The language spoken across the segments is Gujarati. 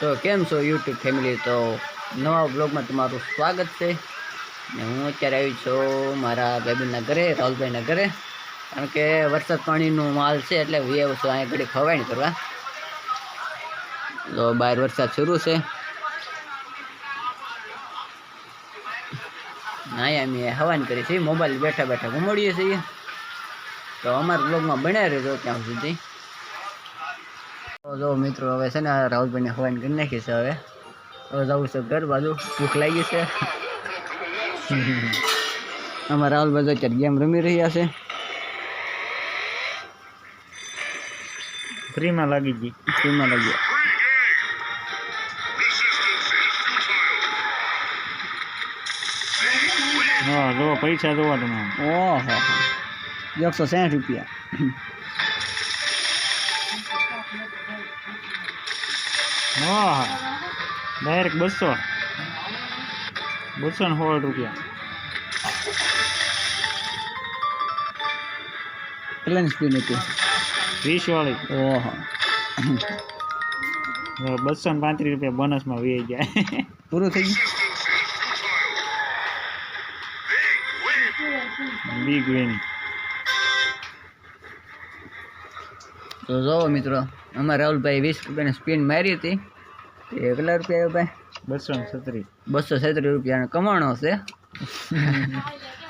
તો કેમ છો યુટ્યુબ ફેમિલી તો નવા બ્લોગમાં તમારું સ્વાગત છે. ને હું અત્યારે આવી છું મારા બેબીના ઘરે, રાહુલભાઈના ઘરે. કારણ કે વરસાદ પાણીનું માલ છે એટલે વી છું અહીંયા ઘડી ખવાણી કરવા. તો બહાર વરસાદ શરૂ છે. અહીંયા અમે હવાન કરી છીએ મોબાઈલ બેઠા બેઠા ઘુમાડીએ છીએ. તો અમારા બ્લોગમાં બનાવી રહેજો ત્યાં સુધી. તો જો મિત્રો હવે છે ને રાહુલભાઈને હવાન કરી નાખી છે હવે. હવે જવું છે ઘર બાજુ. ભૂખ લાગી છે. અમારા રાહુલભાઈ તો અત્યારે ગેમ રમી રહ્યા છે. ફ્રીમાં લાગી ગઈ. ફીમાં લાગી હા જો પૈસા જોવા તમે. ઓહો. એકસો સાઠ રૂપિયા. હા. ડાયરેક્ટ બસો. બસો ને સોળ રૂપિયા. કેટલાની સ્પીડ હતી? વીસ વાળી. ઓહો. બસો ને પાંત્રીસ રૂપિયા બોનસમાં વી જાય પૂરું થઈ ગયું? બિગ વિન તો જોવો મિત્રો અમારા રાહુલભાઈ વીસ રૂપિયાની સ્પીડ મારી હતી તે કેટલા રૂપિયા આવ્યો ભાઈ બસો ને છત્રીસ બસો છત્રીસ રૂપિયાનો કમાણો છે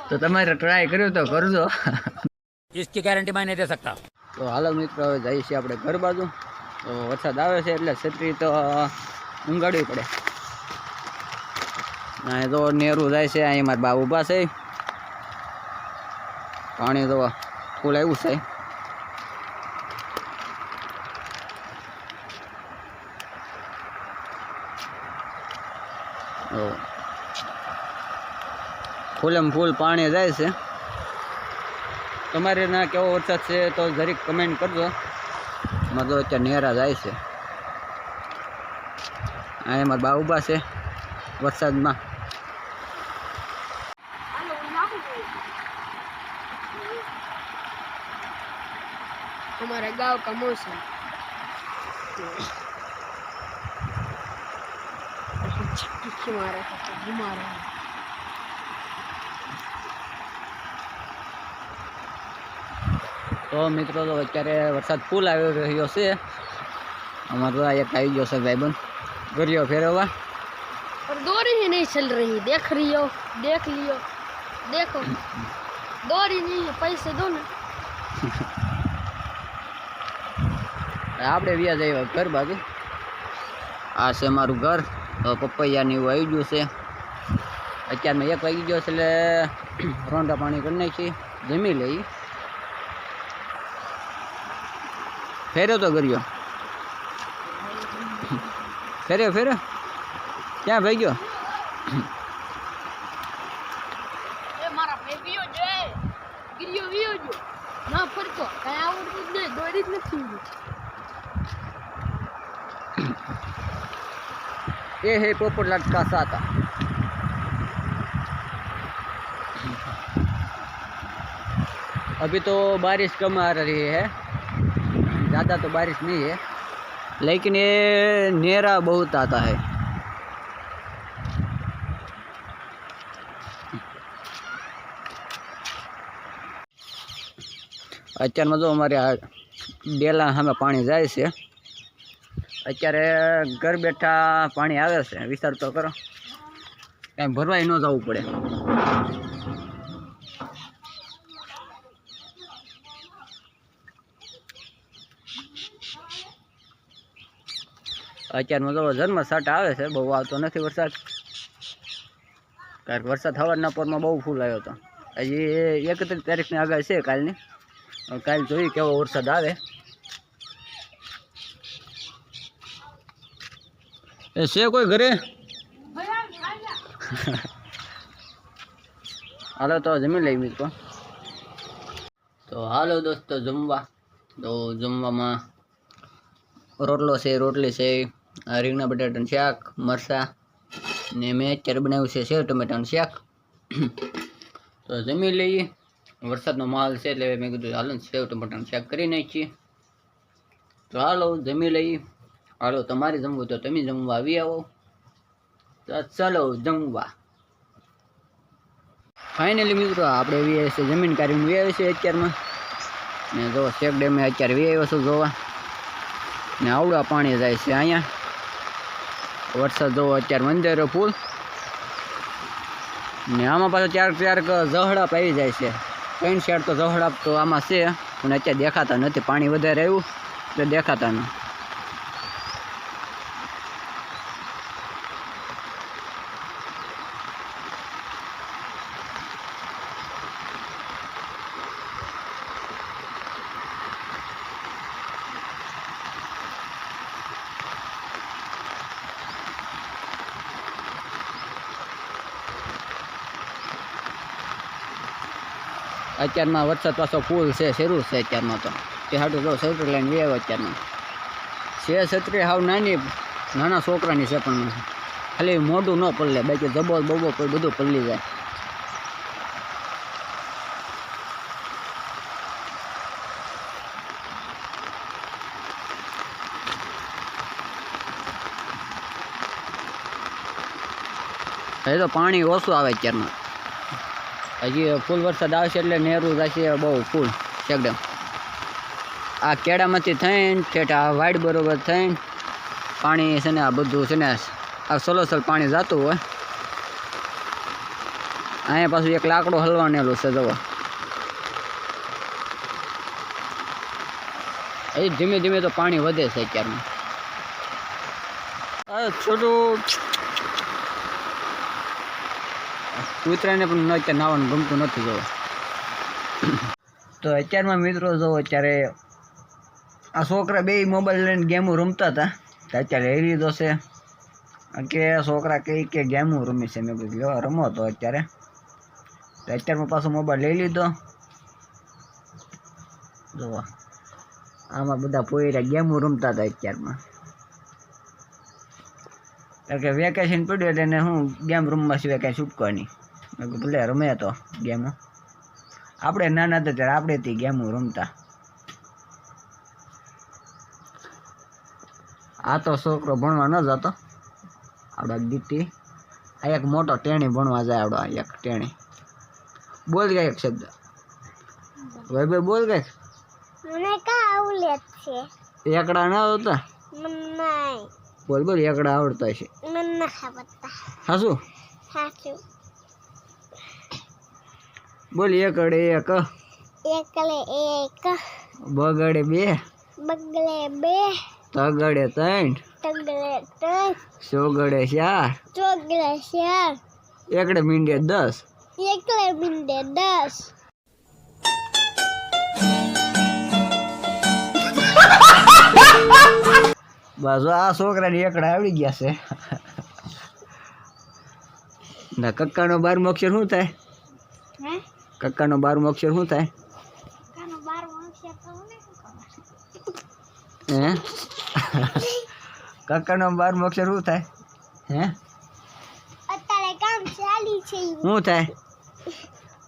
તો તમારે ટ્રાય કર્યો તો કરજો इसकी गारंटी मैं नहीं दे सकता તો હાલો મિત્રો હવે જઈએ છીએ આપણે ઘર બાજુ તો વરસાદ આવે છે એટલે છત્રી તો ઊંઘાડવી પડે અહીં તો નેરું જાય છે અહીં મારા બા ઊભા છે પાણી તો ફૂલ આવ્યું છે ફૂલમ ફૂલ પાણી જાય છે. તમારે ના કેવો વરસાદ છે તો જરીક કમેન્ટ કરજો. મતલબ અત્યારે નેરા જાય છે. આ મારા બા ઊભા છે વરસાદમાં. અમારા ગામ છે मौसम छक्की मारा था घुमा रहा है તો મિત્રો તો અત્યારે વરસાદ ફૂલ આવી રહ્યો છે અમારે તો આ એક આવી ગયો છે ભાઈબંધ ગરિયો ફેરવવા और डोरी ही नहीं चल रही देख रही हो देख लियो देखो डोरी नहीं है पैसे दो ना આપણે વ્યાજ આવ્યા ઘર બાજુ આ છે મારું ઘર. તો પપૈયાને એવું આવી ગયું છે. અત્યારમાં એક વાગી ગયો છે એટલે રોંડા પાણી કરી નાખી. જમી લઈ. ફેર્યો તો કર્યો ફેર્યો ફેર્યો. ક્યાં ભાઈ ગયો ના ફરતો. કઈ આવડતું જ નહીં. દોરી જ નથી ये है पोपटलाट का साता अभी तो बारिश कम आ रही है ज़्यादा तो बारिश नहीं है लेकिन ये नेरा बहुत आता है અત્યારમાં જો અમારે આ ડેલા સામે પાણી જાય છે અત્યારે ઘર બેઠા પાણી આવે છે. વિચાર તો કરો. કાંઈ ભરવાય ન જવું પડે. અત્યારમાં તો જન્મ સાટ આવે છે. બહુ આવતો નથી વરસાદ. કારણ કે વરસાદ સવારના પોરમાં બહુ ફૂલ આવ્યો હતો. હજી એકત્રીસ તારીખની આગાહી છે કાલની. કાલ જોઈએ કેવો વરસાદ આવે. એ છે કોઈ ઘરે? હાલો તો જમી લઈ મિત્રો. તો હાલો દોસ્તો જમવા. તો જમવામાં રોટલો છે રોટલી છે રીંગણા બટાટાનું શાક મરચાં ને મેં અત્યારે બનાવ્યું છે સેવ ટમેટાનું શાક. તો જમી લઈએ. વરસાદનો માલ છે એટલે મેં કીધું હાલો ને સેવ ટમેટાનું શાક કરી નાખીએ. તો હાલો જમી લઈએ. હાલો, તમારે જમવું તો તમે જમવા આવી આવો. તો ચલો, જમવા. ફાઇનલી મિત્રો, આપણે વી છે જમીન કાર્ય વી આવ્યા છે અત્યારમાં. ને જો, શેક ડેમે અત્યારે વી આવ્યો છું જોવા. ને આવડા પાણી જાય છે અહીંયા. વરસાદ જોવો, અત્યારે મંદિરો ફૂલ. ને આમાં પાછો ક્યારેક ક્યારેક ઝહડાપ આવી જાય છે. ત્રણ શેડ તો ઝહડાપ તો આમાં છે, પણ અત્યારે દેખાતા નથી. પાણી વધારે આવ્યું, એટલે દેખાતા નથી. અત્યારમાં વરસાદ પાછો ફૂલ છે, શરૂ છે અત્યારમાં તો. તે હાટું જો છત્રી લઈને વેવ અત્યારમાં. છે છત્રી હાવ નાની, નાના છોકરાની છે પણ ખાલી મોઢું ન પલળે, બાકી જબો બબો કોઈ બધું પલળી જાય. એ તો પાણી ઓછું આવે અત્યારમાં. હજી ફૂલ વરસાદ આવશે એટલે નેરું થશે બહુ ફૂલ, એકદમ. આ કેળામાંથી થઈને, ઠેઠ આ વાઇડ બરોબર થઈને પાણી છે ને આ બધું છે ને આ સલોસલ પાણી જતું હોય. અહીંયા પાછું એક લાકડું હલવાનેલું છે જવો હજી ધીમે ધીમે તો પાણી વધે છે અત્યારમાં. આ કૂતરાને પણ અત્યારે નાવાનું ગમતું નથી જો તો અત્યારમાં મિત્રો જો અત્યારે આ છોકરા બે મોબાઈલ લઈને ગેમો રમતા હતા, તો અત્યારે લીધો છે. કે છોકરા કહે કે ગેમો રમી છે, મેં કીધું લેવા રમો તો અત્યારે. તો અત્યારમાં પાછો મોબાઈલ લઈ લીધો. જોવા. આમાં બધા પોયરા ગેમો રમતા હતા અત્યારમાં. કારણ કે વેકેશન પડ્યું એટલે એને હું ગેમ રમવા સિવાય કાંઈ છૂટકો નહીં. ભલે રમે તો ગેમો આપણે નાના હતા ત્યારે આપણે તે ગેમો રમતા. આ તો છોકરો ભણવા ન જતો. આપણા દીટી આ એક મોટો ટેણી ભણવા જાય આવડો આ એક ટેણી. બોલ ગયા એક શબ્દ. ભાઈ ભાઈ બોલ ગઈ મને કા આવડે છે. એકડા ના આવતા મને બોલ બોલ એકડા આવડતા છે મને હા શું સાચું બોલ એકડે એક. એકલે એક. બગડે બે. બગલે બે. તગડે ત્રણ. તગલે ત્રણ. ચોગડે ચાર. ચોગડે ચાર. એકડે મીંડે દસ. એકલે મીંડે દસ. બસ આ છોકરાને એકડા આવડી ગયા છે. ના કક્કાનો બારમો અક્ષર શું થાય? હે? કક્કાનો બારમો અક્ષર શું થાય? હે કક્કાનો બારમો અક્ષર શું થાય? હે. શું થાય?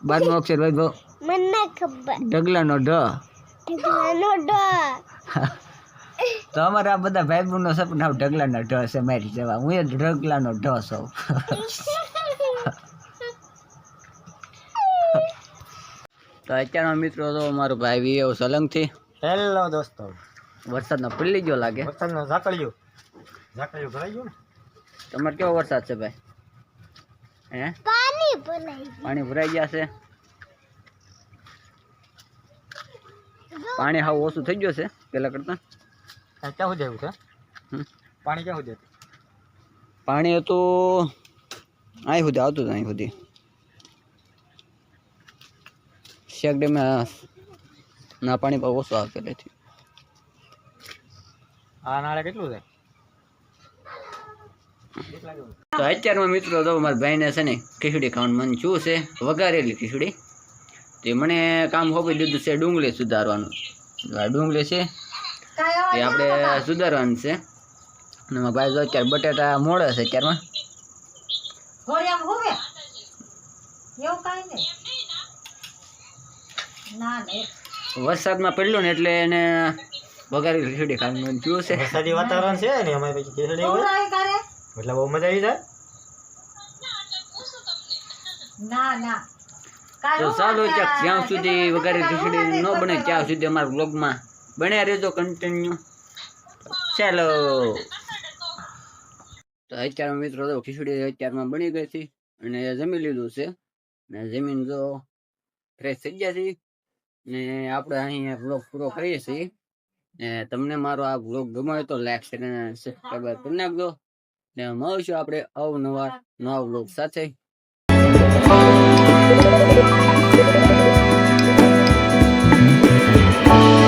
બારમો અક્ષર ભાઈ ભાવ મને ખબર. ઢગલાનો ઢ. ઢગલાનો ડર તો અમારા આ બધા ભાઈ બહેનો સપના ઢગલાનો ઢ છે મારી જવા. હું એ ઢગલાનો ઢ છું તો અત્યારનો મિત્રો તો મારો ભાઈ વી એવો સલંગથી. હેલો દોસ્તો. વરસાદનો પલ્લી ગયો લાગે. વરસાદનો ઝાકળ્યો. ઝાકળ્યો ભરાઈ ગયો ને? તમારે કેવો વરસાદ છે ભાઈ? હે? પાણી ભરાઈ પાણી ભરાઈ ગયા છે? પાણી હાવ ઓછું થઈ ગયું છે પેલા કરતા? ક્યાં સુધી આવ્યું છે? પાણી ક્યાં સુધી હતું? પાણી હતું અહીં સુધી આવતું હતું અહીં સુધી. શેક ડેમમાં ના પાણી પર ઓછું આવતું પહેલેથી આ નાળે કેટલું છે? તો અત્યારમાં મિત્રો તો મારા ભાઈને છે ને ખીચડી ખાવાનું મન શું છે વઘારેલી ખીચડી. તે મને કામ હોપી દીધું છે ડુંગળી સુધારવાનું. આ ડુંગળી છે તે આપણે સુધારવાનું છે. અને મારા ભાઈ જો અત્યારે બટેટા મોડે છે અત્યારમાં. વરસાદમાં પડ્યું ને એટલે એને વઘારી ખીચડી ખાવાનું જોયું છે. વરસાદી વાતાવરણ છે ને અમારી પછી ખીચડી હોય. એટલે બહુ મજા આવી જાય. ના ના. તો ચાલો જ્યાં સુધી વઘારી ખીચડી ન બને ત્યાં સુધી અમારા બ્લોગમાં બન્યા રહેજો કન્ટિન્યુ ચાલો. તો અત્યારમાં મિત્રો તો ખીચડી અત્યારમાં બની ગઈ છે અને જમી લીધું છે. ને જમીન જો ફ્રેશ થઈ ગયા છે. ને આપણે અહીંયા બ્લોગ પૂરો કરીએ છીએ. ને તમને મારો આ બ્લોગ ગમ્યો તો લાઈક શેર અને સબસ્ક્રાઈબ કરી નાખજો. ને મળીશું આપણે અવનવા નવા બ્લોગ સાથે. ના